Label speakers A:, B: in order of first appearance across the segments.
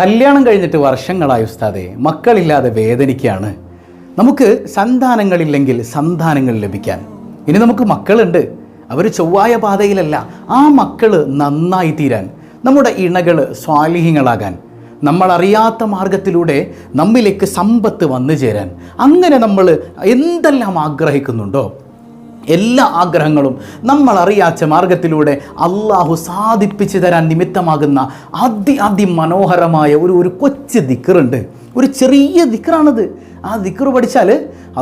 A: കല്യാണം കഴിഞ്ഞിട്ട് വർഷങ്ങളായി ഉസ്താദെ മക്കളില്ലാതെ വേദനിക്കുകയാണ് നമുക്ക് സന്താനങ്ങളില്ലെങ്കിൽ സന്താനങ്ങൾ ലഭിക്കാൻ. ഇനി നമുക്ക് മക്കളുണ്ട്. അവർ ചൊവ്വായ പാതയിലല്ല. ആ മക്കൾ നന്നായി തീരാൻ നമ്മുടെ ഇണകൾ സ്വാലിഹ്യങ്ങളാകാൻ നമ്മൾ അറിയാത്ത മാർഗത്തിലൂടെ നമ്മിലേക്ക് സമ്പത്ത് വന്നു ചേരാൻ. അങ്ങനെ നമ്മൾ എന്തെല്ലാം ആഗ്രഹിക്കുന്നുണ്ടോ? എല്ലാ ആഗ്രഹങ്ങളും നമ്മൾ അറിയാച്ച മാർഗത്തിലൂടെ അള്ളാഹു സാധിപ്പിച്ചു തരാൻ നിമിത്തമാകുന്ന അതി അതിമനോഹരമായ ഒരു ഒരു കൊച്ചു ദിക്കറുണ്ട് ഒരു ചെറിയ ദിക്കറാണത് ആ ദിക്റ് പഠിച്ചാൽ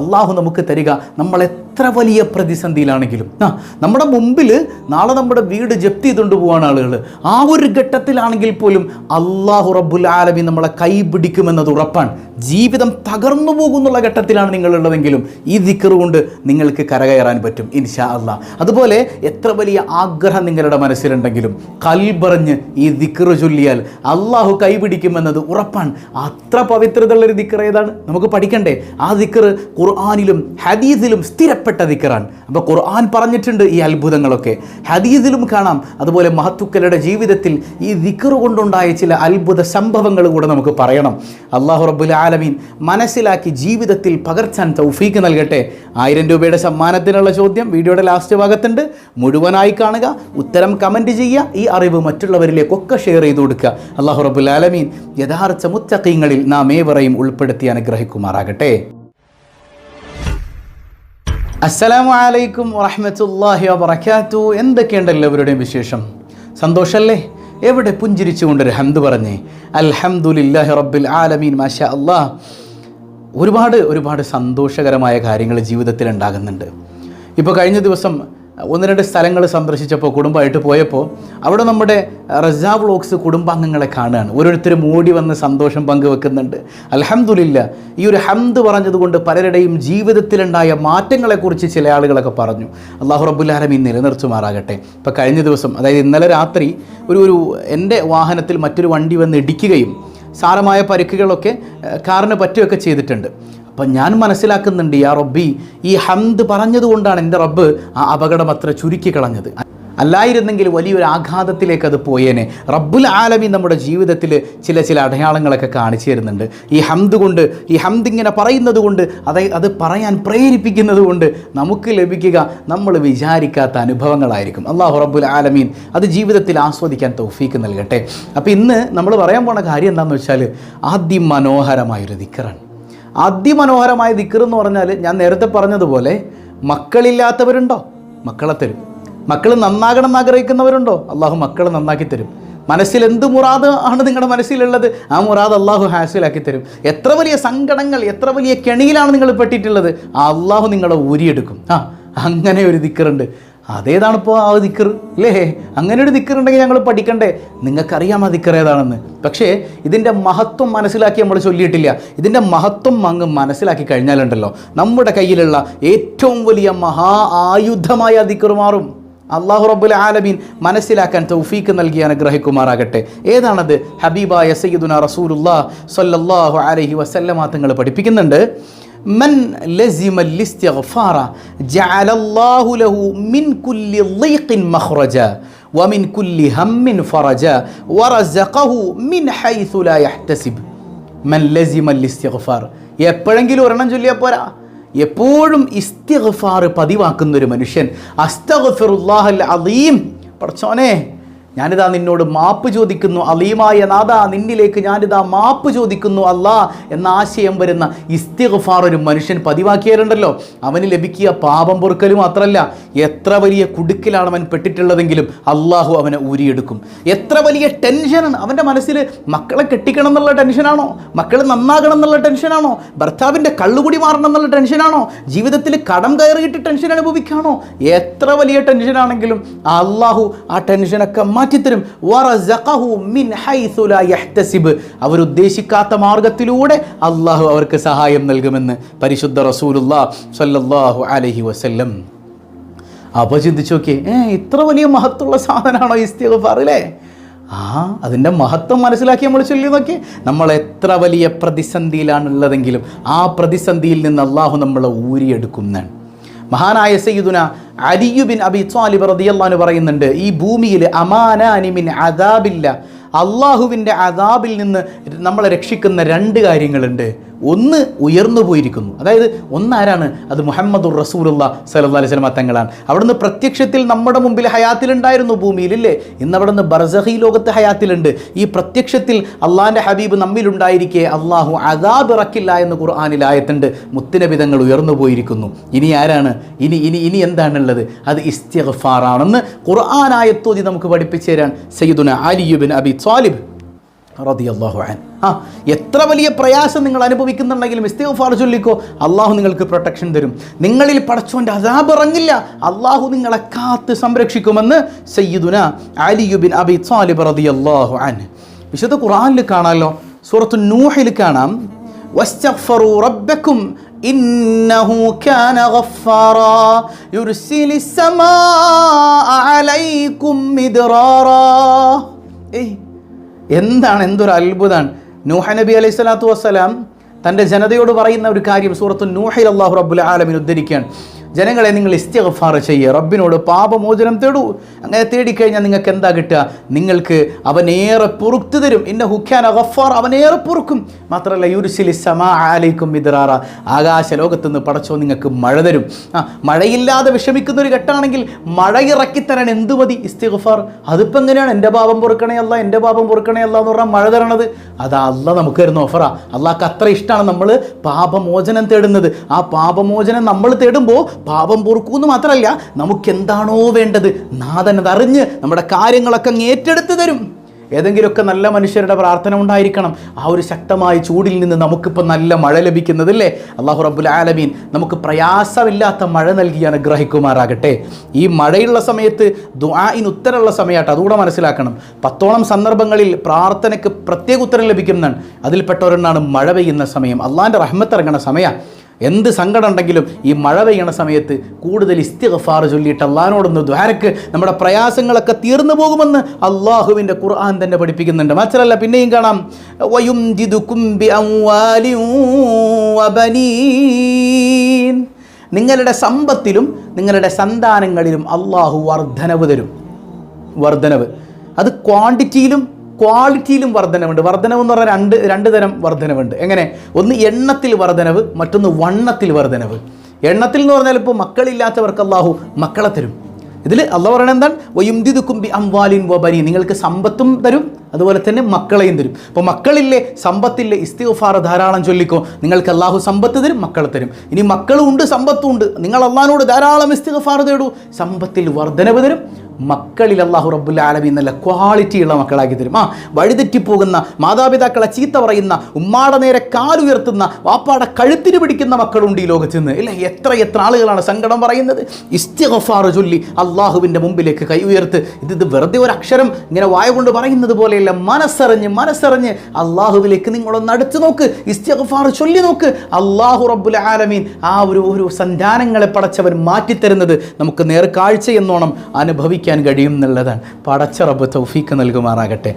A: അള്ളാഹു നമുക്ക് തരിക. നമ്മൾ എത്ര വലിയ പ്രതിസന്ധിയിലാണെങ്കിലും. ആ നമ്മുടെ മുമ്പിൽ നാളെ നമ്മുടെ വീട് ജപ്തി ചെയ്തുകൊണ്ട് പോവാണ് ആളുകൾ ആ ഒരു ഘട്ടത്തിലാണെങ്കിൽ പോലും അള്ളാഹു റബ്ബുൽ ആലമി നമ്മളെ കൈ പിടിക്കുമെന്നത് ഉറപ്പാണ്. ജീവിതം തകർന്നു പോകുന്നുള്ള ഘട്ടത്തിലാണ് നിങ്ങളുള്ളതെങ്കിലും ഈ ദിക്കറ് കൊണ്ട് നിങ്ങൾക്ക് കരകയറാൻ പറ്റും ഇൻഷാ അള്ളാഹ് അതുപോലെ എത്ര വലിയ ആഗ്രഹം നിങ്ങളുടെ മനസ്സിലുണ്ടെങ്കിലും കൽബറിഞ്ഞ് ഈ ദിക്കറ് ചൊല്ലിയാൽ അള്ളാഹു കൈപിടിക്കുമെന്നത് ഉറപ്പാണ്. അത്ര പവിത്രതയുള്ളൊരു ദിക്കർ ഏതാണ്? നമുക്ക് പഠിക്കണ്ടേ. ആ ദിക്കർ ഖുർആാനിലും ഹദീസിലും സ്ഥിരപ്പെട്ട ദിക്കറാണ്. അപ്പോൾ ഖുർആൻ പറഞ്ഞിട്ടുണ്ട് ഈ അത്ഭുതങ്ങളൊക്കെ. ഹദീസിലും കാണാം. അതുപോലെ മഹത്തുക്കളുടെ ജീവിതത്തിൽ ഈ ദിക്കർ കൊണ്ടുണ്ടായ ചില അത്ഭുത സംഭവങ്ങൾ കൂടെ നമുക്ക് പറയണം. അള്ളാഹു റബ്ബുൽ ആലമീൻ മനസ്സിലാക്കി ജീവിതത്തിൽ പകർച്ചാൻ തൗഫീക്ക് നൽകട്ടെ. ആയിരം രൂപയുടെ സമ്മാനത്തിനുള്ള ചോദ്യം വീഡിയോയുടെ ലാസ്റ്റ് ഭാഗത്തുണ്ട്. മുഴുവനായി കാണുക. ഉത്തരം കമന്റ് ചെയ്യുക. ഈ അറിവ് മറ്റുള്ളവരിലേക്കൊക്കെ ഷെയർ ചെയ്തു കൊടുക്കുക. അള്ളാഹു റബ്ബുൽ ആലമീൻ യഥാർത്ഥ മുത്തക്കീങ്ങളിൽ നാം ഏവരെയും ഉൾപ്പെടുത്തി അനുഗ്രഹിക്കുമാറാകട്ടെ. അസ്സലാമു അലൈക്കും വറഹ്മത്തുള്ളാഹി വബറകാത്തു. എന്തൊക്കെയുണ്ട് എല്ലാവരുടെയും വിശേഷം? സന്തോഷമല്ലേ എവിടെ പുഞ്ചിരിച്ചുകൊണ്ടൊരു ഹംദ് പറഞ്ഞേ. അൽഹംദുലില്ലാഹി റബ്ബിൽ ആലമീൻ മാഷാ അള്ളാഹ് ഒരുപാട് ഒരുപാട് സന്തോഷകരമായ കാര്യങ്ങൾ ജീവിതത്തിൽ ഉണ്ടാകുന്നുണ്ട് ഇപ്പോൾ കഴിഞ്ഞ ദിവസം ഒന്ന് രണ്ട് സ്ഥലങ്ങൾ സന്ദർശിച്ചപ്പോൾ കുടുംബമായിട്ട് പോയപ്പോൾ അവിടെ നമ്മുടെ റസാ വ്ളോഗ്സ് കുടുംബാംഗങ്ങളെ കാണുകയാണ്. ഓരോരുത്തരും ഓടി വന്ന് സന്തോഷം പങ്കുവെക്കുന്നുണ്ട്. അൽഹംദുലില്ല ഈ ഒരു ഹംദ് പറഞ്ഞതുകൊണ്ട് പലരുടെയും ജീവിതത്തിലുണ്ടായ മാറ്റങ്ങളെക്കുറിച്ച് ചില ആളുകളൊക്കെ പറഞ്ഞു. അള്ളാഹു റബ്ബുല്ലാലമീൻ നിലനിർത്തുമാറാകട്ടെ. ഇപ്പോൾ കഴിഞ്ഞ ദിവസം അതായത് ഇന്നലെ രാത്രി ഒരു ഒരു എന്റെ വാഹനത്തിൽ മറ്റൊരു വണ്ടി വന്ന് ഇടിക്കുകയും സാരമായ പരിക്കുകളൊക്കെ കാറിന് പറ്റുകയൊക്കെ ചെയ്തിട്ടുണ്ട്. അപ്പം ഞാൻ മനസ്സിലാക്കുന്നുണ്ട് യാ റബ്ബി ഈ ഹംദ് പറഞ്ഞതുകൊണ്ടാണ് എന്റെ റബ്ബ് ആ അപകടം അത്ര ചുരുക്കി കളഞ്ഞത്. അല്ലായിരുന്നെങ്കിൽ വലിയൊരു ആഘാതത്തിലേക്ക് അത് പോയേനെ. റബ്ബുൽ ആലമി നമ്മുടെ ജീവിതത്തിൽ ചില ചില അടയാളങ്ങളൊക്കെ കാണിച്ചു തരുന്നുണ്ട്. ഈ ഹംദ് കൊണ്ട് ഈ ഹംദ് ഇങ്ങനെ പറയുന്നത് കൊണ്ട് അതായത് അത് പറയാൻ പ്രേരിപ്പിക്കുന്നത് കൊണ്ട് നമുക്ക് ലഭിക്കുക നമ്മൾ വിചാരിക്കാത്ത അനുഭവങ്ങളായിരിക്കും. അള്ളാഹു റബ്ബുൽ ആലമീൻ അത് ജീവിതത്തിൽ ആസ്വദിക്കാൻ തൗഫീക്ക് നൽകട്ടെ. അപ്പോൾ ഇന്ന് നമ്മൾ പറയാൻ പോണ കാര്യം എന്താണെന്ന് വെച്ചാൽ അതിമനോഹരമായൊരു ദിക്കറാണ് അതിമനോഹരമായ ദിക്കർ എന്ന് പറഞ്ഞാൽ ഞാൻ നേരത്തെ പറഞ്ഞതുപോലെ മക്കളില്ലാത്തവരുണ്ടോ? മക്കളെ തരും. മക്കൾ നന്നാകണം എന്ന് ആഗ്രഹിക്കുന്നവരുണ്ടോ? അള്ളാഹു മക്കളെ നന്നാക്കി തരും. മനസ്സിൽ എന്ത് മുറാദ് ആണ് നിങ്ങളുടെ മനസ്സിലുള്ളത്? ആ മുറാദ് അള്ളാഹു ഹാസിലാക്കി തരും. എത്ര വലിയ സങ്കടങ്ങൾ എത്ര വലിയ കെണിയിലാണ് നിങ്ങൾ പെട്ടിട്ടുള്ളത്? ആ അള്ളാഹു നിങ്ങളെ ഊരിയെടുക്കും. ആ അങ്ങനെ ഒരു ദിക്കറുണ്ട്. അതേതാണ് ഇപ്പോൾ ആ ദിക്കർ അല്ലേ? അങ്ങനെ ഒരു ദിക്കർ ഉണ്ടെങ്കിൽ ഞങ്ങൾ പഠിക്കണ്ടേ? നിങ്ങൾക്കറിയാം ആ ദിക്കർ ഏതാണെന്ന്. പക്ഷേ ഇതിന്റെ മഹത്വം മനസ്സിലാക്കി നമ്മൾ ചൊല്ലിയിട്ടില്ല. ഇതിന്റെ മഹത്വം അങ്ങ് മനസ്സിലാക്കി കഴിഞ്ഞാലുണ്ടല്ലോ. നമ്മുടെ കയ്യിലുള്ള ഏറ്റവും വലിയ മഹാ ആയുധമായ ആ ദിക്കർ മാറും. അള്ളാഹു റബ്ബുൽ ആലമീൻ മനസ്സിലാക്കാൻ തൗഫീക്ക് നൽകി അനുഗ്രഹിക്കുമാറാകട്ടെ. ഏതാണത്? ഹബീബായ സയ്യിദുന റസൂലുല്ലാ സല്ലല്ലാഹു അലൈഹി വസല്ലമ തങ്ങൾ പഠിപ്പിക്കുന്നുണ്ട്. من لزم الاستغفار جعل الله له من كل ضيق مخرجا ومن كل هم فرجا ورزقه من حيث لا يحتسب من لزم الاستغفار എപ്പോഴെങ്കിലും ഒരെണ്ണം ചൊല്ലിയാൽ പോരാ എപ്പോഴും ഇസ്തിഗ്ഫാർ പതിവാക്കുന്ന ഒരു മനുഷ്യൻ അസ്തഗ്ഫിറുല്ലാഹൽ അലീം പഠിച്ചോനെ ഞാനിതാ നിന്നോട് മാപ്പ് ചോദിക്കുന്നു. അലീമായ നാഥ നിന്നിലേക്ക് ഞാനിതാ മാപ്പ് ചോദിക്കുന്നു. അല്ലാ എന്ന ആശയം വരുന്ന ഇസ്തിഗ്ഫാർ ഒരു മനുഷ്യൻ പതിവാക്കിയാലുണ്ടല്ലോ. അവന് ലഭിക്കുക പാപം പൊറുക്കൽ മാത്രമല്ല എത്ര വലിയ കുടുക്കിലാണ് അവൻ പെട്ടിട്ടുള്ളതെങ്കിലും അള്ളാഹു അവനെ ഊരിയെടുക്കും. എത്ര വലിയ ടെൻഷനാണ് അവന്റെ മനസ്സിൽ മക്കളെ കെട്ടിക്കണം എന്നുള്ള ടെൻഷനാണോ? മക്കൾ നന്നാകണം എന്നുള്ള ടെൻഷനാണോ? ഭർത്താവിന്റെ കള്ളുകുടി മാറണം എന്നുള്ള ടെൻഷനാണോ? ജീവിതത്തിൽ കടം കയറിയിട്ട് ടെൻഷൻ അനുഭവിക്കാണോ? എത്ര വലിയ ടെൻഷനാണെങ്കിലും അള്ളാഹു ആ ടെൻഷനൊക്കെ മാറ്റിത്തരും. അവരുദ്ദേശിക്കാത്ത മാർഗത്തിലൂടെ അള്ളാഹു അവർക്ക് സഹായം നൽകുമെന്ന് പരിശുദ്ധ റസൂലുല്ലാഹു അലൈഹി വസല്ലം. അപ്പോൾ ചിന്തിച്ചു നോക്കിയേ ഏ ഇത്ര വലിയ മഹത്തുള്ള സാധനമാണോ ഇസ്തിഗ്ഫാർ അല്ലേ? ആ അതിന്റെ മഹത്വം മനസ്സിലാക്കി നമ്മൾ ചൊല്ലി നോക്കി നമ്മൾ എത്ര വലിയ പ്രതിസന്ധിയിലാണുള്ളതെങ്കിലും ആ പ്രതിസന്ധിയിൽ നിന്ന് അള്ളാഹു നമ്മളെ ഊരിയെടുക്കുന്നതാണ് മഹാനായ സയ്യിദുന അലിയു ബിൻ അബി ത്വാലിബ് റളിയല്ലാഹു പറയുന്നുണ്ട് ഈ ഭൂമിയിൽ അമാനാനി മിൻ അദാബില്ല. അള്ളാഹുവിന്റെ അദാബിൽ നിന്ന് നമ്മളെ രക്ഷിക്കുന്ന രണ്ട് കാര്യങ്ങളുണ്ട്. ഒന്ന് ഉയർന്നു പോയിരിക്കുന്നു. അതായത് ഒന്നാരാണ്? അത് മുഹമ്മദുർ റസൂലുള്ള സല്ലല്ലാഹു അലൈഹി വസല്ലം തങ്ങളാണ്. അവിടുന്ന് പ്രത്യക്ഷത്തിൽ നമ്മുടെ മുമ്പിൽ ഹയാത്തിലുണ്ടായിരുന്നു ഭൂമിയിൽ ഇല്ലേ ഇന്ന് അവിടുന്ന് ബർസഹി ലോകത്ത് ഹയാത്തിലുണ്ട്. ഈ പ്രത്യക്ഷത്തിൽ അള്ളാഹിന്റെ ഹബീബ് നമ്മിലുണ്ടായിരിക്കെ അള്ളാഹു അദാബ് ഇറക്കില്ല എന്ന് ഖുർആാനിൽ ആയത്തുണ്ട്. മുത്തിനബിതങ്ങൾ ഉയർന്നു പോയിരിക്കുന്നു. ഇനി ആരാണ്? ഇനി ഇനി ഇനി എന്താണുള്ളത് അത് ഇസ്തിഗ്ഫാറാണെന്ന് തോതി നമുക്ക് പഠിപ്പിച്ചു തരാൻ സയ്യിദുന അലിയുബിൻ അബി ത്വാലിബ് അൻ ആ എത്ര വലിയ പ്രയാസം നിങ്ങൾ അനുഭവിക്കുന്നുണ്ടെങ്കിലും ഇസ്തീഫാർ ചൊല്ലിക്കോ അള്ളാഹു നിങ്ങൾക്ക് പ്രൊട്ടക്ഷൻ തരും. നിങ്ങളിൽ പടച്ചോന്റെ അതാബ് ഇറങ്ങില്ല. അള്ളാഹു നിങ്ങളെ കാത്ത് സംരക്ഷിക്കുമെന്ന് സയ്യിദുന അലിയുബിൻ അബി സാലിബ് റതി അള്ളാഹു അൻ വിശുദ്ധ ഖുറാനിൽ കാണാമല്ലോ സൂറത്തു നൂഹിൽ കാണാം. إنه كان غفارا يرسل السماء عليكم مدرارا ഏയ് എന്താണ് എന്തൊരു അത്ഭുതമാണ് നൂഹ നബി അലൈഹി സ്വലാത്തു വസ്സലാം തൻ്റെ ജനതയോട് പറയുന്ന ഒരു കാര്യം സൂറത്തു നൂഹിൽ അള്ളാഹു റബ്ബുൽ ആലമിൻ ഉദ്ധരിക്കുകയാണ് ജനങ്ങളെ നിങ്ങൾ ഇസ്തിഗ്ഫാർ ചെയ്യുക റബ്ബിനോട് പാപമോചനം തേടൂ. അങ്ങനെ തേടിക്കഴിഞ്ഞാൽ നിങ്ങൾക്ക് എന്താ കിട്ടുക? നിങ്ങൾക്ക് അവനേറെ പൊറുത്തു തരും. ഇന്ന ഹുഖ്യാൻ ഗഫാർ. അവനേറെ പൊറുക്കും. മാത്രമല്ല യുരുസിലി സമാ ആലയിക്കും മിദ്റാറ. ആകാശ ലോകത്ത് നിന്ന് പടച്ചോ നിങ്ങൾക്ക് മഴ തരും. ആ മഴയില്ലാതെ വിഷമിക്കുന്ന ഒരു ഘട്ടമാണെങ്കിൽ മഴ ഇറക്കിത്തരാൻ എന്ത് മതി? ഇസ്തിഗഫാർ. അതിപ്പോൾ എങ്ങനെയാണ്? എന്റെ പാപം പൊറുക്കണേ അല്ല എന്റെ പാപം പൊറുക്കണേ അല്ല എന്ന് പറഞ്ഞാൽ മഴ തരണത്. അത് അല്ല നമുക്ക് തരുന്ന ഓഫറാ. അള്ളാഹ്ക്ക് അത്ര ഇഷ്ടമാണ് നമ്മൾ പാപമോചനം തേടുന്നത്. ആ പാപമോചനം നമ്മൾ തേടുമ്പോൾ പാപം പൊറുക്കുമെന്ന് മാത്രമല്ല നമുക്ക് എന്താണോ വേണ്ടത് നാഥൻ അതറിഞ്ഞ് നമ്മുടെ കാര്യങ്ങളൊക്കെ അങ്ങ് ഏറ്റെടുത്ത് തരും. ഏതെങ്കിലുമൊക്കെ നല്ല മനുഷ്യരുടെ പ്രാർത്ഥന ഉണ്ടായിരിക്കണം. ആ ഒരു ശക്തമായ ചൂടിൽ നിന്ന് നമുക്കിപ്പോൾ നല്ല മഴ ലഭിക്കുന്നതല്ലേ? അള്ളാഹു റബ്ബുൽ ആലമീൻ നമുക്ക് പ്രയാസമില്ലാത്ത മഴ നൽകി അനുഗ്രഹിക്കുമാറാകട്ടെ. ഈ മഴയുള്ള സമയത്ത് ദുആഇന് ഉത്തരമുള്ള സമയമായിട്ട് അതുകൂടെ മനസ്സിലാക്കണം. പത്തോളം സന്ദർഭങ്ങളിൽ പ്രാർത്ഥനയ്ക്ക് പ്രത്യേക ഉത്തരം ലഭിക്കുന്നതാണ്. അതിൽപ്പെട്ട ഒരെണ്ണാണ് മഴ പെയ്യുന്ന സമയം. അള്ളാഹിന്റെ റഹ്മത്ത് ഇറങ്ങുന്ന സമയം എന്ത് സങ്കടം ഉണ്ടെങ്കിലും ഈ മഴ പെയ്യണ സമയത്ത് കൂടുതൽ ഇസ്തിഗ്ഫാർ ചൊല്ലിയിട്ട് അള്ളഹാനോടൊന്ന് ദ്വാരക്ക്. നമ്മുടെ പ്രയാസങ്ങളൊക്കെ തീർന്നു പോകുമെന്ന് അള്ളാഹുവിന്റെ ഖുർആൻ തന്നെ പഠിപ്പിക്കുന്നുണ്ട്. മാത്രമല്ല പിന്നെയും കാണാം. നിങ്ങളുടെ സമ്പത്തിലും നിങ്ങളുടെ സന്താനങ്ങളിലും അള്ളാഹു വർധനവ് തരും. വർധനവ്. അത് ക്വാണ്ടിറ്റിയിലും ക്വാളിറ്റിയിലും വർധനവുണ്ട്. വർധനവ് എന്ന് പറഞ്ഞാൽ രണ്ട് രണ്ട് തരം വർധനവുണ്ട്. എങ്ങനെ? ഒന്ന് എണ്ണത്തിൽ വർധനവ് മറ്റൊന്ന് വണ്ണത്തിൽ വർധനവ്. എണ്ണത്തിൽ എന്ന് പറഞ്ഞാൽ ഇപ്പോൾ മക്കളില്ലാത്തവർക്ക് അള്ളാഹു മക്കളെ തരും. ഇതിൽ അള്ളാഹ് പറയണത് എന്താണ്? വയുംദിദുക്കും ബി അംവാലിൻ വബനി നിങ്ങൾക്ക് സമ്പത്തും തരും അതുപോലെ തന്നെ മക്കളെയും തരും. അപ്പോൾ മക്കളില്ലേ സമ്പത്തില്ലേ ഇസ്തിഗ്ഫാർ ധാരാളം ചൊല്ലിക്കോ. നിങ്ങൾക്ക് അള്ളാഹു സമ്പത്ത് തരും മക്കളെ തരും. ഇനി മക്കളും ഉണ്ട് സമ്പത്തും ഉണ്ട്. നിങ്ങൾ അള്ളഹാനോട് ധാരാളം ഇസ്തിഗ്ഫാർ തേടൂ. സമ്പത്തിൽ വർധനവ് തരും. മക്കളിൽ അള്ളാഹു റബ്ബുൽ ആലമി നല്ല ക്വാളിറ്റിയുള്ള മക്കളാക്കി തരും. ആ വഴിതെറ്റിപ്പോകുന്ന മാതാപിതാക്കളെ ചീത്ത പറയുന്ന ഉമ്മാടെ നേരെ കാലുയർത്തുന്ന വാപ്പാടെ കഴുത്തിന് പിടിക്കുന്ന മക്കളുണ്ട് ഈ ലോകത്ത് നിന്ന് ഇല്ല എത്ര എത്ര ആളുകളാണ് സങ്കടം പറയുന്നത്? ഇസ്തിഗഫാർ ചൊല്ലി അള്ളാഹുവിന്റെ മുമ്പിലേക്ക് കൈ ഉയർത്ത്. ഇത് ഇത് വെറുതെ ഒരു അക്ഷരം ഇങ്ങനെ വായ കൊണ്ട് പറയുന്നത് പോലെയല്ല മനസ്സറിഞ്ഞ് മനസ്സറിഞ്ഞ്. അള്ളാഹുവിലേക്ക് നിങ്ങളൊന്ന് അടുത്ത് നോക്ക്. ഇസ്തിഗ്ഫാർ ചൊല്ലി നോക്ക്. അള്ളാഹു റബ്ബുൽ ആലമീൻ ആ ഒരു ഒരു സന്താനങ്ങളെ പടച്ചവൻ മാറ്റിത്തരുന്നത് നമുക്ക് നേർക്കാഴ്ച എന്നോണം അനുഭവിക്കാൻ കഴിയും എന്നുള്ളതാണ്. പടച്ച റബ്ബ് തൗഫീക്ക് നൽകുമാറാകട്ടെ.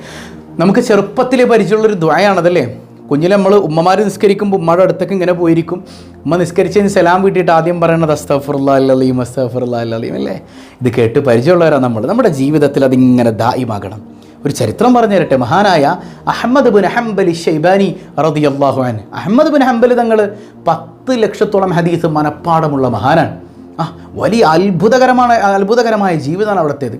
A: നമുക്ക് ചെറുപ്പത്തിൽ പരിചയമുള്ളൊരു ദ്വയാണതല്ലേ കുഞ്ഞിൽ നമ്മൾ ഉമ്മമാർ നിസ്കരിക്കുമ്പോൾ ഉമ്മയുടെ അടുത്തൊക്കെ ഇങ്ങനെ പോയിരിക്കും. ഉമ്മ നിസ്കരിച്ചതിന് സലാം വീട്ടിയിട്ട് ആദ്യം പറയണത് അസ്തഫുറുല്ലാ അല്ലീം അസ്തഫുറുല്ലാ അല്ലീം അല്ലേ? ഇത് കേട്ട് പരിചയമുള്ളവരാണ് നമ്മൾ നമ്മുടെ ജീവിതത്തിൽ അതിങ്ങനെ ദായിമാകണം ഒരു ചരിത്രം പറഞ്ഞു തരട്ടെ മഹാനായ അഹമ്മദ് ബിൻ ഹംബലി ഷെയ്ബാനി റളിയല്ലാഹു അൻ അഹമ്മദ് ബിൻ ഹംബൽ തങ്ങൾ പത്ത് ലക്ഷത്തോളം ഹദീസ് മനപ്പാടമുള്ള മഹാനാണ്. ആ വലിയ അത്ഭുതകരമാണ് അത്ഭുതകരമായ ജീവിതമാണ് അവിടുത്തേത്.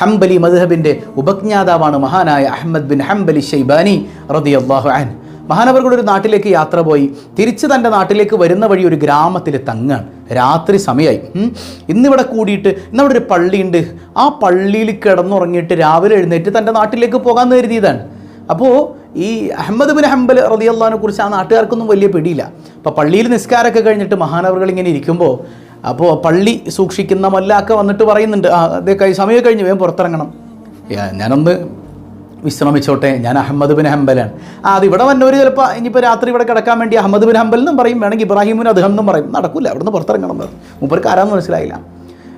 A: ഹംബലി മധുഹബിന്റെ ഉപജ്ഞാതാവാണ് മഹാനായ അഹമ്മദ് ബിൻ ഹംബലി ഷെയ്ബാനി റതി അള്ളാഹു അൻ മഹാനവർകളുടെ ഒരു നാട്ടിലേക്ക് യാത്ര പോയി. തിരിച്ച് തന്റെ നാട്ടിലേക്ക് വരുന്ന വഴി ഒരു ഗ്രാമത്തിൽ തങ്ങാണ്. രാത്രി സമയമായി ഇന്നിവിടെ കൂടിയിട്ട് ഇന്നവിടെ ഒരു പള്ളിയുണ്ട്. ആ പള്ളിയിൽ കിടന്നുറങ്ങിയിട്ട് രാവിലെ എഴുന്നേറ്റ് തന്റെ നാട്ടിലേക്ക് പോകാൻ കരുതിയതാണ്. അപ്പോൾ ഈ അഹമ്മദ് ബിൻ ഹംബൽ റതിയല്ലാനെ കുറിച്ച് ആ നാട്ടുകാർക്കൊന്നും വലിയ പിടിയില്ല. അപ്പോൾ പള്ളിയിൽ നിസ്കാരമൊക്കെ കഴിഞ്ഞിട്ട് മഹാനവറുകൾ ഇങ്ങനെ ഇരിക്കുമ്പോൾ അപ്പോൾ പള്ളി സൂക്ഷിക്കുന്ന മല്ലാക്ക വന്നിട്ട് പറയുന്നുണ്ട് ആ അതേ സമയം കഴിഞ്ഞ് വേഗം പുറത്തിറങ്ങണം. ഞാനൊന്ന് വിശ്രമിച്ചോട്ടെ ഞാൻ അഹമ്മദ് ബിൻ ഹംബലാണ്. ആ അത് ഇവിടെ വന്നവർ ചിലപ്പോൾ ഇനിയിപ്പോൾ രാത്രി ഇവിടെ കിടക്കാൻ വേണ്ടി അഹമ്മദ് ബിൻ ഹംബൽ എന്നും പറയും വേണമെങ്കിൽ ഇബ്രാഹിമിന് അദ്ദേഹം എന്നും പറയും. നടക്കില്ല അവിടുന്ന് പുറത്തിറങ്ങണം. മൂപ്പർക്ക് ആരാന്ന് മനസ്സിലായില്ല.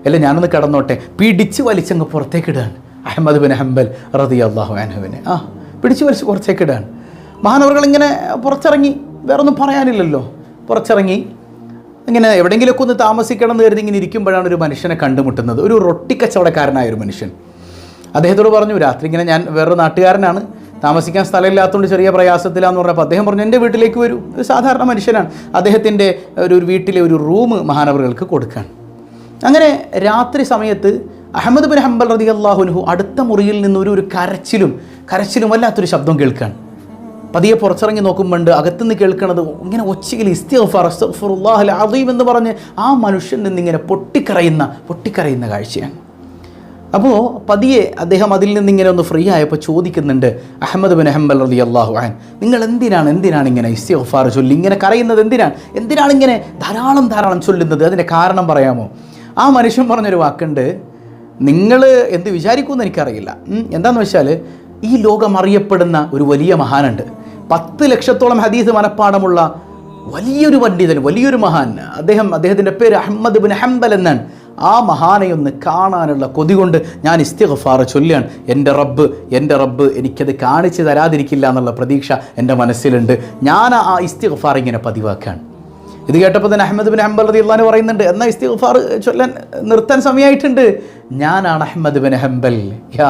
A: അല്ല ഞാനൊന്ന് കിടന്നോട്ടെ. പിടിച്ച് വലിച്ചങ്ങ് പുറത്തേക്ക് ഇടാൻ. അഹമ്മദ് ബിൻ ഹംബൽ റതി അള്ളാഹു അനഹുവിനെ ആ പിടിച്ച് വലിച്ച് പുറത്തേക്ക് ഇടാൻ. മഹാനവറുകൾ ഇങ്ങനെ പുറത്തിറങ്ങി വേറൊന്നും പറയാനില്ലല്ലോ. പുറത്തിറങ്ങി ഇങ്ങനെ എവിടെയെങ്കിലുമൊക്കെ ഒന്ന് താമസിക്കണം എന്ന് കരുതി ഇങ്ങനെ ഇരിക്കുമ്പോഴാണ് ഒരു മനുഷ്യനെ കണ്ടുമുട്ടുന്നത്. ഒരു റൊട്ടിക്കച്ചവടക്കാരനായ ഒരു മനുഷ്യൻ. അദ്ദേഹത്തോട് പറഞ്ഞു രാത്രി ഇങ്ങനെ ഞാൻ വേറൊരു നാട്ടുകാരനാണ്. താമസിക്കാൻ സ്ഥലമില്ലാത്തതുകൊണ്ട് ചെറിയ പ്രയാസത്തിലാന്ന് പറഞ്ഞപ്പോൾ അദ്ദേഹം പറഞ്ഞു എന്റെ വീട്ടിലേക്ക് വരൂ. ഒരു സാധാരണ മനുഷ്യനാണ്. അദ്ദേഹത്തിന്റെ ഒരു വീട്ടിലെ ഒരു റൂം മഹാനവറുകൾക്ക് കൊടുക്കാൻ. അങ്ങനെ രാത്രി സമയത്ത് അഹമ്മദ് ബിൻ ഹംബൽ റതി അള്ളാഹുനുഹു അടുത്ത മുറിയിൽ നിന്ന് ഒരു കരച്ചിലും കരച്ചിലും വല്ലാത്തൊരു ശബ്ദം കേൾക്കാൻ. പതിയെ പുറത്തിറങ്ങി നോക്കുമ്പോണ്ട് അകത്തുനിന്ന് കേൾക്കണത് ഇങ്ങനെ ഒച്ചയിൽ ഇസ്തിഫർ അസ്തഗ്ഫിറുല്ലാഹൽ അദീം എന്ന് പറഞ്ഞ് ആ മനുഷ്യൻ നിന്നിങ്ങനെ പൊട്ടിക്കറയുന്ന പൊട്ടിക്കറയുന്ന കാഴ്ചയാണ്. അപ്പോൾ പതിയെ അദ്ദേഹം അതിൽ നിന്ന് ഇങ്ങനെ ഒന്ന് ഫ്രീ ആയപ്പോൾ ചോദിക്കുന്നുണ്ട് അഹമ്മദ് ബിൻ അഹമ്മൽ റതി അള്ളാഹു ആൻ നിങ്ങൾ എന്തിനാണ് എന്തിനാണ് ഇങ്ങനെ ഇസ്തിഗ്ഫാർ ചൊല്ലി ഇങ്ങനെ കരയുന്നത് എന്തിനാണ് എന്തിനാണ് ഇങ്ങനെ ധാരാളം ധാരാളം ചൊല്ലുന്നത്? അതിന്റെ കാരണം പറയാമോ? ആ മനുഷ്യൻ പറഞ്ഞൊരു വാക്കുണ്ട് നിങ്ങൾ എന്ത് വിചാരിക്കുമെന്ന് എനിക്കറിയില്ല. എന്താണെന്ന് വെച്ചാൽ ഈ ലോകം അറിയപ്പെടുന്ന ഒരു വലിയ മഹാനുണ്ട്. പത്ത് ലക്ഷത്തോളം ഹദീസ് മനഃപ്പാടമുള്ള വലിയൊരു പണ്ഡിതൻ വലിയൊരു മഹാൻ. അദ്ദേഹം അദ്ദേഹത്തിന്റെ പേര് അഹമ്മദ് ബിൻ ഹംബൽ എന്നാണ്. ആ മഹാനെ ഒന്ന് കാണാനുള്ള കൊതി കൊണ്ട് ഞാൻ ഇസ്തിഗ്ഫാർ ചൊല്ലുകയാണ്. എന്റെ റബ്ബ് എന്റെ റബ്ബ് എനിക്കത് കാണിച്ചു തരാതിരിക്കില്ല എന്നുള്ള പ്രതീക്ഷ എന്റെ മനസ്സിലുണ്ട്. ഞാൻ ആ ഇസ്തിഗ്ഫാർ ഇങ്ങനെ പതിവാക്കുകയാണ്. ഇത് കേട്ടപ്പോൾ തന്നെ അഹമ്മദ് ബിൻ ഹംബൽ റതി അള്ളഹാൻ പറയുന്നുണ്ട് എന്നാൽ ഇസ്തിഗ്ഫാർ ചൊല്ലാൻ നിർത്താൻ സമയമായിട്ടുണ്ട്. ഞാനാണ് അഹമ്മദ് ബിൻ ഹംബൽ. യാ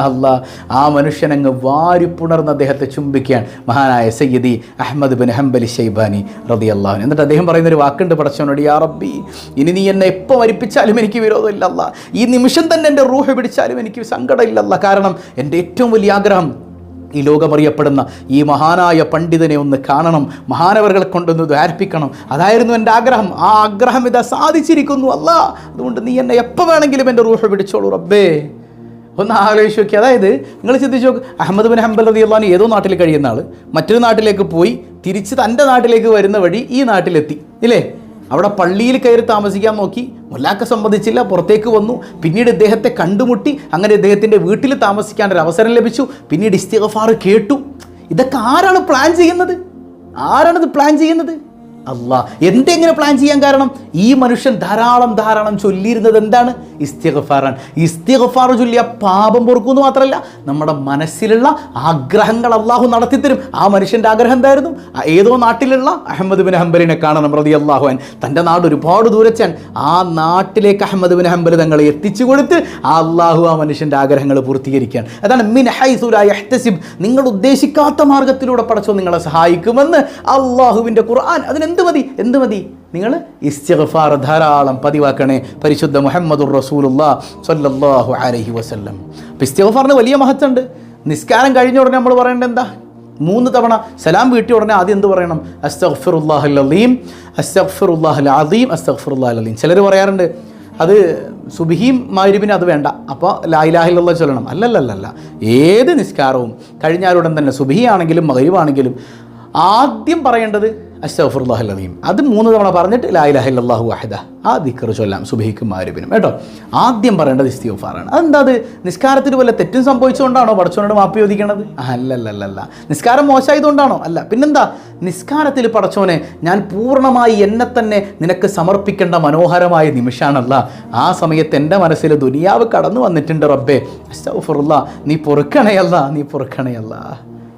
A: ആ മനുഷ്യനങ്ങ് വാരിപ്പുണർന്ന് അദ്ദേഹത്തെ ചുംബിക്കുകയാണ്. മഹാനായ സയ്യദി അഹമ്മദ് ബിൻ ഹംബൽ ഷെയ്ബാനി റതി അള്ളാഹുൻ എന്നിട്ട് അദ്ദേഹം പറയുന്ന ഒരു വാക്കുണ്ട് പടച്ചവനോട് യാ റബ്ബി ഇനി നീ എന്നെ എപ്പോൾ മരിപ്പിച്ചാലും എനിക്ക് വിരോധമില്ലല്ല. ഈ നിമിഷം തന്നെ എന്റെ റൂഹ് പിടിച്ചാലും എനിക്ക് സങ്കടമില്ലല്ല. കാരണം എന്റെ ഏറ്റവും വലിയ ആഗ്രഹം ഈ ലോകമറിയപ്പെടുന്ന ഈ മഹാനായ പണ്ഡിതനെ ഒന്ന് കാണണം മഹാനവറുകളെ കൊണ്ടൊന്ന് ധാരിപ്പിക്കണം അതായിരുന്നു എന്റെ ആഗ്രഹം. ആ ആഗ്രഹം ഇതാ സാധിച്ചിരിക്കുന്നു. അല്ല അതുകൊണ്ട് നീ എന്നെ എപ്പോൾ വേണമെങ്കിലും എന്റെ റൂഹ പിടിച്ചോളൂ റബ്ബേ. ഒന്ന് ആലോചിച്ച് നോക്കി അതായത് നിങ്ങൾ ചിന്തിച്ച് നോക്ക് അഹമ്മദ് ബിൻ ഹംബൽ റതി അള്ളഹാൻ ഏതോ നാട്ടിൽ കഴിയുന്ന ആൾ മറ്റൊരു നാട്ടിലേക്ക് പോയി തിരിച്ച് തന്റെ നാട്ടിലേക്ക് വരുന്ന വഴി ഈ നാട്ടിലെത്തി. ഇല്ലേ? അവിടെ പള്ളിയിൽ കയറി താമസിക്കാൻ നോക്കി. മുല്ലാക്ക സംബന്ധിച്ചില്ല പുറത്തേക്ക് വന്നു. പിന്നീട് ഇദ്ദേഹത്തെ കണ്ടുമുട്ടി. അങ്ങനെ ഇദ്ദേഹത്തിന്റെ വീട്ടിൽ താമസിക്കാൻ ഒരു അവസരം ലഭിച്ചു. പിന്നീട് ഇസ്തിഗഫാർ കേട്ടു. ഇതൊക്കെ ആരാണ് പ്ലാൻ ചെയ്യുന്നത്? ആരാണിത് പ്ലാൻ ചെയ്യുന്നത്? അല്ലാ എന്തെങ്കിലും പ്ലാൻ ചെയ്യാൻ കാരണം? ഈ മനുഷ്യൻ ധാരാളം ധാരാളം ചൊല്ലിയിരുന്നത് എന്താണ്? ഇസ്തിഗഫാറാണ്. ഇസ്തിഗഫാർ ചൊല്ലിയ പാപം പൊറുക്കുമെന്ന് മാത്രമല്ല നമ്മുടെ മനസ്സിലുള്ള ആഗ്രഹങ്ങൾ അള്ളാഹു നടത്തിത്തരും. ആ മനുഷ്യന്റെ ആഗ്രഹം എന്തായിരുന്നു? ഏതോ നാട്ടിലുള്ള അഹമ്മദ് ബിൻ ഹംബലിനെ കാണണം പ്രതി അള്ളാഹുവാൻ തന്റെ നാട് ഒരുപാട് ദൂരച്ചാൻ ആ നാട്ടിലേക്ക് അഹമ്മദ് ബിൻ ഹംബൽ തങ്ങളെ എത്തിച്ചു കൊടുത്ത് ആ അള്ളാഹു ആ മനുഷ്യന്റെ ആഗ്രഹങ്ങൾ പൂർത്തീകരിക്കാൻ അതാണ് മിൻ ഹൈസുല യഹ്തസിബ്. നിങ്ങൾ ഉദ്ദേശിക്കാത്ത മാർഗത്തിലൂടെ പടച്ചോ നിങ്ങളെ സഹായിക്കുമെന്ന് അള്ളാഹുവിന്റെ ഖുർആൻ അതിനെന്ത് മതി? എന്ത് മതി? നിങ്ങൾ ഇസ്തിഗ്ഫാർ ധാരാളം പതിവാക്കണേ. പരിശുദ്ധ മുഹമ്മദുർ റസൂലുള്ള സല്ലല്ലാഹു അലൈഹി വസല്ലം. അപ്പോൾ വലിയ മഹത്വമുണ്ട്. നിസ്കാരം കഴിഞ്ഞ ഉടനെ നമ്മൾ പറയേണ്ടത് എന്താ? മൂന്ന് തവണ സലാം വീട്ടിയ ഉടനെ ആദ്യം എന്ത് പറയണം? അസ്തഗ്ഫിറുല്ലാഹൽ അലീം അസ്തഗ്ഫിറുല്ലാഹൽ അദീം അസ്തഗ്ഫിറുല്ലാഹൽ അലീം. ചിലർ പറയാറുണ്ട് അത് സുബിഹിയും മാരുബിന് അത് വേണ്ട. അപ്പോൾ ലായിലാഹിലുള്ള ചൊല്ലണം. അല്ലല്ലല്ല ഏത് നിസ്കാരവും കഴിഞ്ഞാലുടൻ തന്നെ സുബിഹി ആണെങ്കിലും മകരിവാണെങ്കിലും ആദ്യം പറയേണ്ടത് അസ്തഫുറുല്ലാഹൽ അലീം അത് മൂന്ന് തവണ പറഞ്ഞിട്ട് ലായിലാഹില്ലാഹു വാഹിദ ആ ദിക്കർ ചൊല്ലാം സുബഹിക്കും മാരുബിനും കേട്ടോ? ആദ്യം പറയേണ്ടത് ഇസ്തിഫാറാണ് അതെന്താ അത്? നിസ്കാരത്തിന് വല്ല തെറ്റും സംഭവിച്ചുകൊണ്ടാണോ പടച്ചോനോട് മാപ്പ് ചോദിക്കണത്? അല്ലല്ലല്ല നിസ്കാരം മോശമായതുകൊണ്ടാണോ? അല്ല പിന്നെന്താ? നിസ്കാരത്തിൽ പടച്ചോനെ ഞാൻ പൂർണമായി എന്നെ തന്നെ നിനക്ക് സമർപ്പിക്കേണ്ട മനോഹരമായ നിമിഷമാണല്ല ആ സമയത്ത് എന്റെ മനസ്സിൽ ദുനിയാവ് കടന്നു വന്നിട്ടുണ്ട് റബ്ബേ. അസ്തഫുറുല്ല നീ പൊറുക്കണയല്ല നീ പൊറുക്കണയല്ല.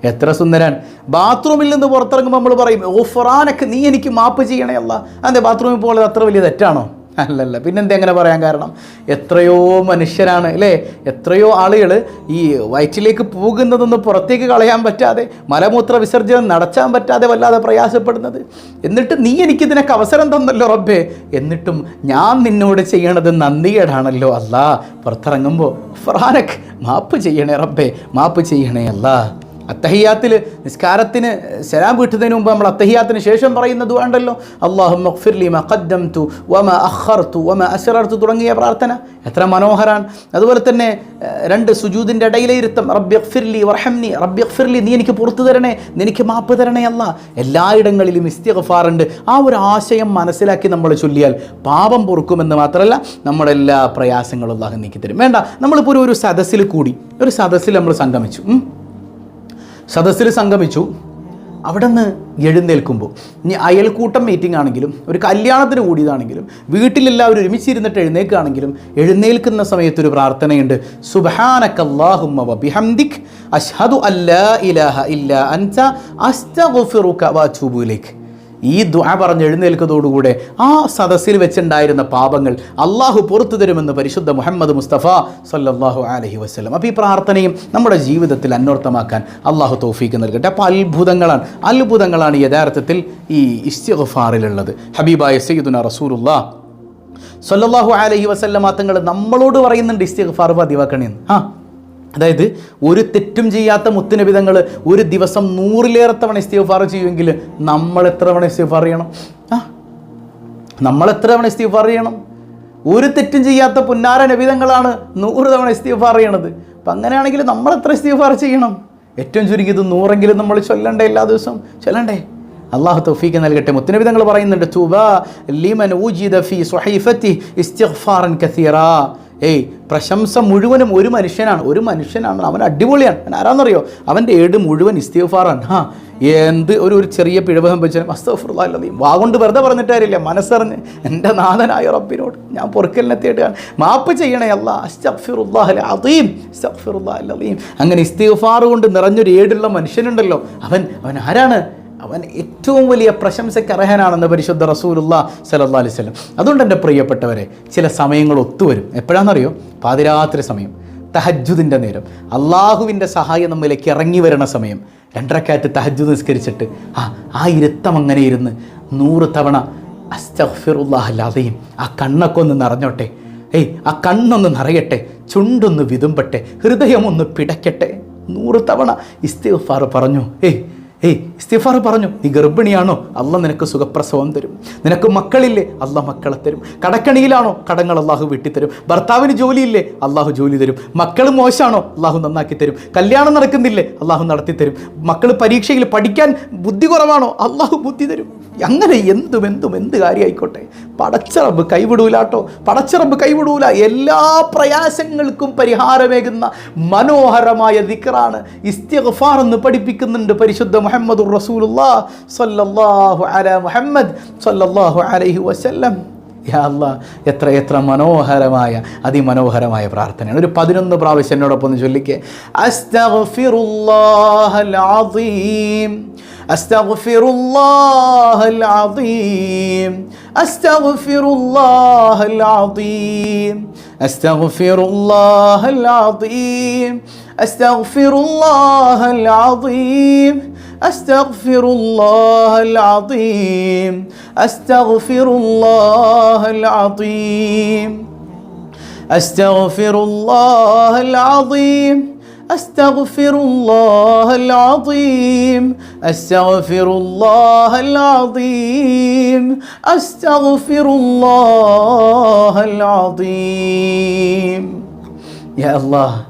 A: എത്ര സുന്ദരൻ. ബാത്റൂമിൽ നിന്ന് പുറത്തിറങ്ങുമ്പോൾ നമ്മൾ പറയും ഓ ഫറാനൊക്കെ നീ എനിക്ക് മാപ്പ് ചെയ്യണേ അല്ല. അതെ ബാത്റൂമിൽ പോകുന്നത് അത്ര വലിയ തെറ്റാണോ? അല്ലല്ല പിന്നെന്താ അങ്ങനെ പറയാൻ കാരണം? എത്രയോ മനുഷ്യരാണ് അല്ലേ? എത്രയോ ആളുകൾ ഈ വയറ്റിലേക്ക് പോകുന്നതൊന്ന് പുറത്തേക്ക് കളയാൻ പറ്റാതെ മലമൂത്ര വിസർജനം നടത്താൻ പറ്റാതെ വല്ലാതെ പ്രയാസപ്പെടുന്നത്. എന്നിട്ട് നീ എനിക്കിതിനൊക്കെ അവസരം തന്നല്ലോ റബ്ബേ. എന്നിട്ടും ഞാൻ നിന്നോട് ചെയ്യണത് നന്ദികേടാണല്ലോ അല്ല. പുറത്തിറങ്ങുമ്പോൾ ഫറാനക്ക് മാപ്പ് ചെയ്യണേ റബ്ബേ മാപ്പ് ചെയ്യണേ അല്ലാ. അത്തഹിയാത്തിൽ നിസ്കാരത്തിന് സലാം വീട്ടുന്നതിന് മുമ്പ് നമ്മൾ അത്തഹിയാത്തിന് ശേഷം പറയുന്നത് വേണ്ടല്ലോ. അള്ളാഹു മഖ്ഫിർലി മഖദ്ദം തു അഖർതു വമ അസറർത്തു തുടങ്ങിയ പ്രാർത്ഥന. എത്ര മനോഹരാണ്. അതുപോലെ തന്നെ രണ്ട് സുജൂദിന്റെ ഇടയിലെ ഇരുത്തം റബ്ബി അഖ്ഫിർലി വർഹംനി റബ്ബി അഖ്ഫിർലി നീ എനിക്ക് പുറത്തു തരണേ. നീ എനിക്ക് മാപ്പ് തരണേ അല്ല. എല്ലായിടങ്ങളിലും ഇസ്തിഗഫാറുണ്ട്. ആ ഒരു ആശയം മനസ്സിലാക്കി നമ്മൾ ചൊല്ലിയാൽ പാപം പൊറുക്കുമെന്ന് മാത്രമല്ല നമ്മുടെ എല്ലാ പ്രയാസങ്ങളും അള്ളാഹു നീക്കി തരും വേണ്ട നമ്മളിപ്പോൾ ഒരു ഒരു സദസ്സിൽ കൂടി. ഒരു സദസ്സിൽ നമ്മൾ സംഗമിച്ചു. സദസ്സിൽ സംഗമിച്ചു. അവിടെ നിന്ന് എഴുന്നേൽക്കുമ്പോൾ ഇനി അയൽക്കൂട്ടം മീറ്റിംഗ് ആണെങ്കിലും ഒരു കല്യാണത്തിന് കൂടിയതാണെങ്കിലും വീട്ടിലെല്ലാവരും ഒരുമിച്ചിരുന്നിട്ട് എഴുന്നേൽക്കുകയാണെങ്കിലും എഴുന്നേൽക്കുന്ന സമയത്തൊരു പ്രാർത്ഥനയുണ്ട്. സുബ്ഹാനക്കല്ലാഹുമ്മ അഷ്ഹദു അല്ലാ ഇലാഹ ഇല്ല അൻസ അസ്തഗ്ഫിറുക വഅതൂബു ഇലൈക്. ഈ ദുആ പറഞ്ഞ് എഴുന്നേൽക്കതോടുകൂടെ ആ സദസ്സിൽ വെച്ചുണ്ടായിരുന്ന പാപങ്ങൾ അള്ളാഹു പുറത്തു തരുമെന്ന് പരിശുദ്ധ മുഹമ്മദ് മുസ്തഫ സല്ലാഹു അലഹി വസ്ലം അപ്പോൾ ഈ പ്രാർത്ഥനയും നമ്മുടെ ജീവിതത്തിൽ അന്വർത്ഥമാക്കാൻ അള്ളാഹു തോഫീക്ക് നൽകട്ടെ. അപ്പോൾ അത്ഭുതങ്ങളാണ് അത്ഭുതങ്ങളാണ് യഥാർത്ഥത്തിൽ ഈ ഇസ്തിഫാറിലുള്ളത് ഹബീബായ സയ്യിദുന റസൂലുള്ള സല്ലാഹു അലഹി വസല്ലമ തങ്ങൾ നമ്മളോട് പറയുന്നുണ്ട് ഇസ്തിഫാർ പതിവാക്കണേന്ന്. ആ അതായത് ഒരു തെറ്റും ചെയ്യാത്ത മുത്തുനബിതങ്ങൾ ഒരു ദിവസം നൂറിലേറെ തവണ ഇസ്തിഗ്ഫാർ ചെയ്യുമെങ്കിൽ നമ്മൾ എത്ര തവണ ഇസ്തിഗ്ഫാർ ചെയ്യണം? ആ നമ്മൾ എത്ര തവണ ഇസ്തിഗ്ഫാർ ചെയ്യണം? ഒരു തെറ്റും ചെയ്യാത്ത പുന്നാര നബിതങ്ങളാണ് നൂറ് തവണ ഇസ്തിഗ്ഫാർ ചെയ്യണത്. അപ്പം അങ്ങനെയാണെങ്കിൽ നമ്മൾ എത്ര ഇസ്തിഗ്ഫാർ ചെയ്യണം? ഏറ്റവും ചുരുങ്ങിയത് നൂറെങ്കിലും നമ്മൾ ചൊല്ലണ്ടേ എല്ലാ ദിവസവും? ചൊല്ലണ്ടേ. അള്ളാഹു തൗഫീക്ക് നൽകട്ടെ. മുത്തനബി തങ്ങൾ പറയുന്നുണ്ട് തുബ ലിമൻ ഊജിദ ഫി ഇസ്തിഗ്ഫാറൻ കസീറാ. ഏയ് പ്രശംസ മുഴുവനും ഒരു മനുഷ്യനാണ്. ഒരു മനുഷ്യനാണ്. അവൻ അടിപൊളിയാണ്. അവൻ ആരാന്നറിയോ? അവന്റെ ഏട് മുഴുവൻ ഇസ്തീഫാറാണ് ഹാ എന്ത് ഒരു ഒരു ചെറിയ പിഴവ് സംഭവിച്ചാലും അസ്തഫുറുല്ലാഹീം വാ കൊണ്ട് വെറുതെ പറഞ്ഞിട്ട് കാര്യമില്ല. മനസ്സറിഞ്ഞ് എന്റെ നാഥനായ റബ്ബിനോട് ഞാൻ പൊറുക്കലിനെ തേടുകയാണ്. മാപ്പ് ചെയ്യണേ അല്ല. അസ്തഫിറുല്ലാഹ് അതീം അസ്തഫിറുല്ലാഹ് അലീം അങ്ങനെ ഇസ്തിഗ്ഫാർ കൊണ്ട് നിറഞ്ഞൊരു ഏടുള്ള മനുഷ്യനുണ്ടല്ലോ. അവൻ അവൻ ആരാണ്? അവൻ ഏറ്റവും വലിയ പ്രശംസയ്ക്ക് അർഹനാണെന്ന് പരിശുദ്ധ റസൂലുള്ള സലല്ലാ അലൈഹി സ്വലം അതുകൊണ്ട് എന്റെ പ്രിയപ്പെട്ടവരെ ചില സമയങ്ങൾ ഒത്തുവരും എപ്പോഴാണെന്നറിയോ? പാതിരാത്രി സമയം. തഹജുദിന്റെ നേരം. അള്ളാഹുവിന്റെ സഹായം നമ്മിലേക്ക് ഇറങ്ങി വരണ സമയം. രണ്ടരക്കാറ്റ് തഹജുദ് നിസ്കരിച്ചിട്ട് ആ ആ ഇരുത്തം അങ്ങനെ ഇരുന്ന് നൂറ് തവണ അസ്തഫിറുല്ലാഹല്ലാതെയും ആ കണ്ണൊക്കെ ഒന്ന് നിറഞ്ഞോട്ടെ. ഏയ് ആ കണ്ണൊന്ന് നിറയട്ടെ. ചുണ്ടൊന്ന് വിതുമ്പട്ടെ. ഹൃദയമൊന്ന് പിടയ്ക്കട്ടെ. നൂറ് തവണ ഇസ്തിഗ്ഫാർ പറഞ്ഞു. ഏയ് ഏയ് ഇസ്തിഫാർ പറഞ്ഞു നീ ഗർഭിണിയാണോ? അല്ല നിനക്ക് സുഖപ്രസവം തരും. നിനക്ക് മക്കളില്ലേ? അല്ല മക്കളെ തരും. കടക്കണിയിലാണോ? കടങ്ങൾ അള്ളാഹു വെട്ടിത്തരും. ഭർത്താവിന് ജോലിയില്ലേ? അള്ളാഹു ജോലി തരും. മക്കൾ മോശമാണോ അള്ളാഹു നന്നാക്കി തരും. കല്യാണം നടക്കുന്നില്ലേ? അള്ളാഹു നടത്തി തരും. മക്കൾ പരീക്ഷയിൽ പഠിക്കാൻ ബുദ്ധി കുറവാണോ? അള്ളാഹു ബുദ്ധി തരും. അങ്ങനെ എന്തും എന്തും എന്ത് കാര്യമായിക്കോട്ടെ പടച്ചറബ് കൈവിടൂലാട്ടോ. പടച്ചറബ് കൈവിടൂല. എല്ലാ പ്രയാസങ്ങൾക്കും പരിഹാരമേകുന്ന മനോഹരമായ ദിക്റാണ് ഇസ്തിഗ്ഫാർ എന്ന് പഠിപ്പിക്കുന്നുണ്ട് പരിശുദ്ധ മുഹമ്മദ് റസൂലുള്ളാ സല്ലല്ലാഹു അലാ മുഹമ്മദ് സല്ലല്ലാഹു അലൈഹി വസല്ലം യാ അല്ലാ എത്ര എത്ര മനോഹരമായ അതിമനോഹരമായ പ്രാർത്ഥനയാണ് ഒരു പതിനൊന്ന് പ്രാവശ്യം എന്നോടൊപ്പം ഒന്ന് ചൊല്ലിക്കേ അസ്തഗ്ഫിറുല്ലാഹൽ അസീം أستغفر الله العظيم أستغفر الله العظيم أستغفر الله العظيم أستغفر الله العظيم أستغفر الله العظيم. أستغفر الله العظيم. أستغفر الله العظيم. أستغفر الله العظيم. أستغفر الله العظيم. أستغفر الله العظيم. يا الله.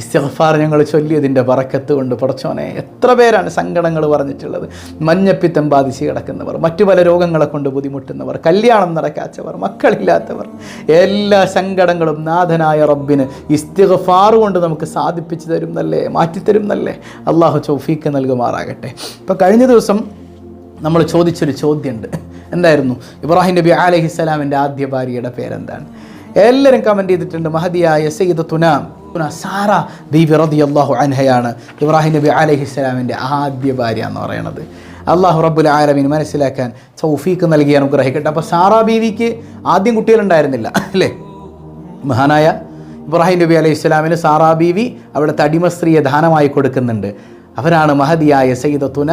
A: ഇസ്തിഗ്ഫാർ ഞങ്ങൾ ചൊല്ലിയതിന്റെ പറക്കത്ത് കൊണ്ട് പടച്ചോനെ എത്ര പേരാണ് സങ്കടങ്ങൾ പറഞ്ഞിട്ടുള്ളത്? മഞ്ഞപ്പിത്തം ബാധിച്ച് കിടക്കുന്നവർ മറ്റു പല രോഗങ്ങളെ കൊണ്ട് ബുദ്ധിമുട്ടുന്നവർ കല്യാണം നടക്കാത്തവർ മക്കളില്ലാത്തവർ എല്ലാ സങ്കടങ്ങളും നാഥനായ റബ്ബിന് ഇസ്തിഗ്ഫാർ കൊണ്ട് നമുക്ക് സാധിപ്പിച്ചു തരും നല്ലേ മാറ്റിത്തരും നല്ലേ അള്ളാഹു ചൗഫീക്ക് നൽകുമാറാകട്ടെ. ഇപ്പോൾ കഴിഞ്ഞ ദിവസം നമ്മൾ ചോദിച്ചൊരു ചോദ്യമുണ്ട് എന്തായിരുന്നു? ഇബ്രാഹിം നബി അലഹിസ്സലാമിന്റെ ആദ്യ ഭാര്യയുടെ പേരെന്താണ്? എല്ലാവരും കമന്റ് ചെയ്തിട്ടുണ്ട്. മഹദിയായ സയ്യിദ് തുന സാറ ബീബി റതി അള്ളാഹു അൻഹയാണ്. ഇബ്രാഹിം നബി അലഹിസ്സലാമിന്റെ ആദ്യ ഭാര്യ എന്ന് പറയുന്നത് അള്ളാഹു റബ്ബുൽ ആലമീൻ മനസ്സിലാക്കാൻ സൗഫീക്ക് നൽകി അനുഗ്രഹിക്കട്ടെ. അപ്പോൾ സാറ ബീവിക്ക് ആദ്യം കുട്ടികളുണ്ടായിരുന്നില്ല അല്ലേ? മഹാനായ ഇബ്രാഹിം നബി അലൈഹി ഇസ്ലാമിന് സാറാ ബീവി അവിടുത്തെ തടിമസ്ത്രീയെ ദാനമായി കൊടുക്കുന്നുണ്ട്. അവരാണ് മഹദിയായ സയ്യിദത്തുന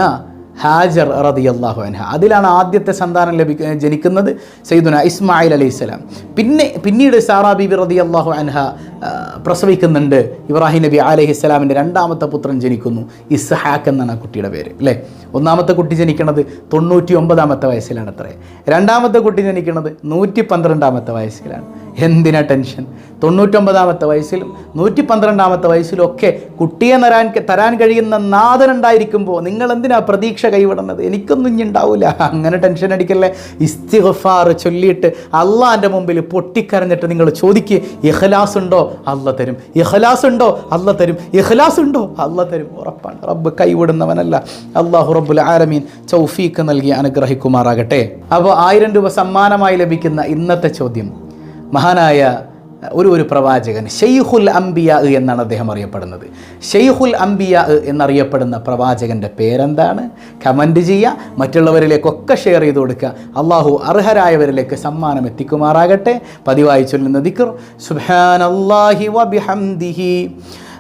A: ഹാജർ റതി അള്ളാഹു അൻഹ. അതിലാണ് ആദ്യത്തെ സന്താനം ലഭിക്ക ജനിക്കുന്നത് സയ്യിദുന ഇസ്മായിൽ അലൈഹി സ്വലാം. പിന്നെ പിന്നീട് സാറാ ബിബി റതി അള്ളാഹു അൻഹ പ്രസവിക്കുന്നുണ്ട്. ഇബ്രാഹിം നബി അലൈഹി സ്വലാമിന്റെ രണ്ടാമത്തെ പുത്രൻ ജനിക്കുന്നു. ഇസ്ഹാഖ് എന്നാണ് ആ കുട്ടിയുടെ പേര് അല്ലേ? ഒന്നാമത്തെ കുട്ടി ജനിക്കുന്നത് തൊണ്ണൂറ്റി ഒമ്പതാമത്തെ വയസ്സിലാണ് അത്രേ രണ്ടാമത്തെ കുട്ടി ജനിക്കുന്നത് നൂറ്റി പന്ത്രണ്ടാമത്തെ വയസ്സിലാണ്. എന്തിനാ ടെൻഷൻ? തൊണ്ണൂറ്റൊമ്പതാമത്തെ വയസ്സിലും നൂറ്റി പന്ത്രണ്ടാമത്തെ വയസ്സിലും ഒക്കെ കുട്ടിയെ തരാൻ തരാൻ കഴിയുന്ന നാഥനുണ്ടായിരിക്കുമ്പോൾ നിങ്ങൾ എന്തിനാ പ്രതീക്ഷ കൈവിടുന്നത് എനിക്കൊന്നും ഇനി ഉണ്ടാവില്ല അങ്ങനെ ടെൻഷൻ അടിക്കല്ലേ? ഇസ്തിഗ്ഫാർ ചൊല്ലിയിട്ട് അള്ളാന്റെ മുമ്പിൽ പൊട്ടിക്കരഞ്ഞിട്ട് നിങ്ങൾ ചോദിക്കുക ഇഹ്ലാസ് ഉണ്ടോ അല്ല തരും. ഇഹ്ലാസ് ഉണ്ടോ അല്ല തരും. ഇഹ്ലാസ് ഉണ്ടോ അല്ല തരും. ഉറപ്പാണ്. റബ്ബ് കൈവിടുന്നവനല്ല. അള്ളാഹു റബ്ബുൽ ആലമീൻ ചൗഫീക്ക് നൽകി അനുഗ്രഹിക്കുമാറാകട്ടെ. അപ്പോൾ ആയിരം രൂപ സമ്മാനമായി ലഭിക്കുന്ന ഇന്നത്തെ ചോദ്യം. മഹാനായ ഒരു ഒരു പ്രവാചകൻ ഷെയ്ഖുൽ അംബിയ എന്നാണ് അദ്ദേഹം അറിയപ്പെടുന്നത്. ഷെയ്ഖുൽ അംബിയ എന്നറിയപ്പെടുന്ന പ്രവാചകന്റെ പേരെന്താണ്? കമന്റ് ചെയ്യുക മറ്റുള്ളവരിലേക്കൊക്കെ ഷെയർ ചെയ്ത് കൊടുക്കുക. അള്ളാഹു അർഹരായവരിലേക്ക് സമ്മാനം എത്തിക്കുമാറാകട്ടെ. പതിവായി ചൊല്ലുന്ന ദിക്ർ സുബ്ഹാനല്ലാഹി വബിഹംദിഹി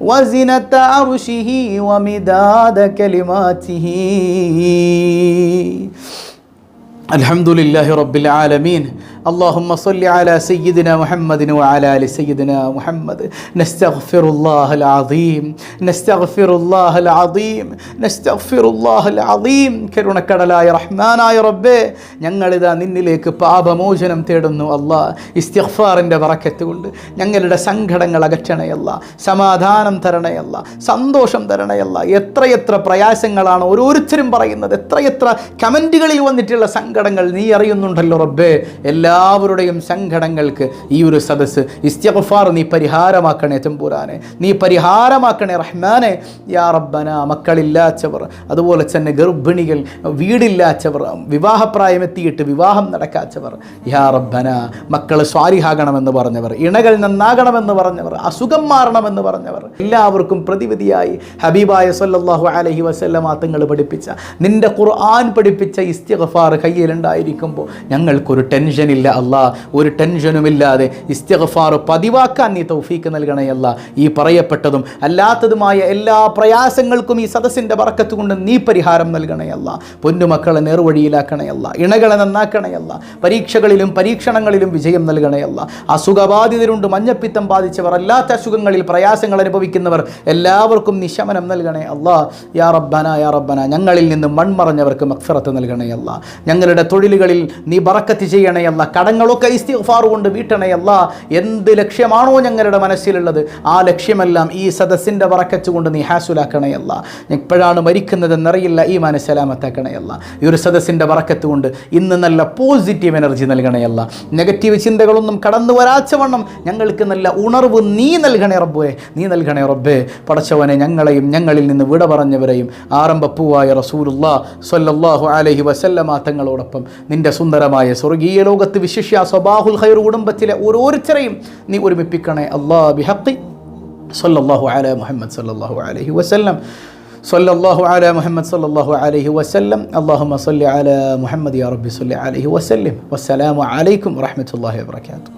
A: وزنة عرشه ومداد كلماته. الحمد لله رب العالمين. اللهم صل على سيدنا محمد وعلى ال سيدنا محمد نستغفر الله العظيم نستغفر الله العظيم نستغفر الله العظيم കരുണക്കടലായ റഹ്മാനായ റബ്ബേ ഞങ്ങളിതാ നിന്നിലേക്ക് പാപമോചനം തേടുന്നു അല്ലാ ഇസ്തിഗ്ഫാറിൻ്റെ വറക്കത്ത് കൊണ്ട് ഞങ്ങളുടെ സങ്കടങ്ങൾ അകറ്റണയല്ല സമാധാനം തരണയല്ല സന്തോഷം തരണയല്ല എത്രയെത്ര പ്രയാസങ്ങളാണ് ഓരോരുത്തരും പറയുന്നത് എത്രയെത്ര കമൻറ്റുകളിൽ വന്നിട്ടുള്ള സങ്കടങ്ങൾ നീ അറിയുന്നുണ്ടല്ലോ റബ്ബേ എല്ലാവരുടെയും സങ്കടങ്ങൾക്ക് ഈ ഒരു സദസ്സ് ഇസ്തഫാർ നീ പരിഹാരമാക്കണേ തമ്പുരാനെ. നീ പരിഹാരമാക്കണേ റഹ്മാനെ. യാ റബ്ബന മക്കളില്ലാച്ചവർ അതുപോലെ തന്നെ ഗർഭിണികൾ വീടില്ലാച്ചവർ വിവാഹപ്രായമെത്തിയിട്ട് വിവാഹം നടക്കാച്ചവർ. യാ റബ്ബന മക്കൾ സ്വാരിഹാകണമെന്ന് പറഞ്ഞവർ ഇണകൾ നന്നാകണമെന്ന് പറഞ്ഞവർ അസുഖം മാറണമെന്ന് പറഞ്ഞവർ. എല്ലാവർക്കും പ്രതിവിധിയായി ഹബീബായ സല്ലല്ലാഹു അലഹി വസല്ലമ തങ്ങൾ പഠിപ്പിച്ച നിന്റെ ഖുർആൻ പഠിപ്പിച്ച ഇസ്തിഗ്ഫാർ കയ്യിലുണ്ടായിരിക്കുമ്പോൾ ഞങ്ങൾക്കൊരു ടെൻഷനില്ല. അല്ലാ ഒരു ടെൻഷനുമില്ലാതെ ഇസ്തിഗഫാർ പതിവാക്കാൻ നീ തൗഫീക്ക് നൽകണയല്ല ഈ പറയപ്പെട്ടതും അല്ലാത്തതുമായ എല്ലാ പ്രയാസങ്ങൾക്കും ഈ സദസ്സിന്റെ വറക്കത്ത് കൊണ്ട് നീ പരിഹാരം നൽകണയല്ല പൊന്നുമക്കളെ നേർവഴിയിലാക്കണയല്ല ഇണകളെ നന്നാക്കണയല്ല പരീക്ഷകളിലും പരീക്ഷണങ്ങളിലും വിജയം നൽകണയല്ല അസുഖബാധിതരുണ്ട് മഞ്ഞപ്പിത്തം ബാധിച്ചവർ അല്ലാത്ത അസുഖങ്ങളിൽ പ്രയാസങ്ങൾ അനുഭവിക്കുന്നവർ എല്ലാവർക്കും നിശമനം നൽകണേ അല്ലാ. യാ റബ്ബന യാ റബ്ബന ഞങ്ങളിൽ നിന്ന് മൺമറഞ്ഞവർക്ക് മക്ഫറത്ത് നൽകണേ ഞങ്ങളുടെ തൊഴിലുകളിൽ നീ ബറക്കത്ത് ചെയ്യണേ അല്ല. കടങ്ങളൊക്കെ ഇസ്തിഫാർ കൊണ്ട് വീട്ടണേ അല്ല. എന്ത് ലക്ഷ്യമാണോ ഞങ്ങളുടെ മനസ്സിലുള്ളത് ആ ലക്ഷ്യമെല്ലാം ഈ സദസ്സിന്റെ ബറക്കത്ത് കൊണ്ട് നീ ഹാസുലാക്കണയല്ല എപ്പോഴാണ് മരിക്കുന്നതെന്നറിയില്ല ഈ മനസ്സലാമത്താക്കണയല്ല ഈ ഒരു സദസ്സിന്റെ ബറക്കത്ത് കൊണ്ട് ഇന്ന് നല്ല പോസിറ്റീവ് എനർജി നൽകണയല്ല നെഗറ്റീവ് ചിന്തകളൊന്നും കടന്നു വരാച്ചവണ്ണം ഞങ്ങൾക്ക് നല്ല ഉണർവ് നീ നൽകണേ റബ്ബേ നീ നൽകണേ റബ്ബേ. പടച്ചവനെ ഞങ്ങളെയും ഞങ്ങളിൽ നിന്ന് വിട പറഞ്ഞവരെയും ആരംഭപ്പൂവായ റസൂലുള്ള സ്വല്ലല്ലാഹു അലൈഹി വസല്ലമ തങ്ങളോടൊപ്പം നിന്റെ സുന്ദരമായ സ്വർഗീയ ലോകത്ത് വിശിഷ്യ സ്വബാഹുൽ ഖൈർ കുടുംബത്തിലെ ഓരോരുത്തരെയും നീ ഒരുമിപ്പിക്കണേ അല്ലാ ബിഹക്കി സ്വല്ലല്ലാഹു അല മുഹമ്മദ് സ്വല്ലല്ലാഹു അലൈഹി വസല്ലം صلى الله على محمد صلى الله عليه وسلم اللهم صل على محمد يا رب صل عليه وسلم والسلام عليكم ورحمة الله وبركاته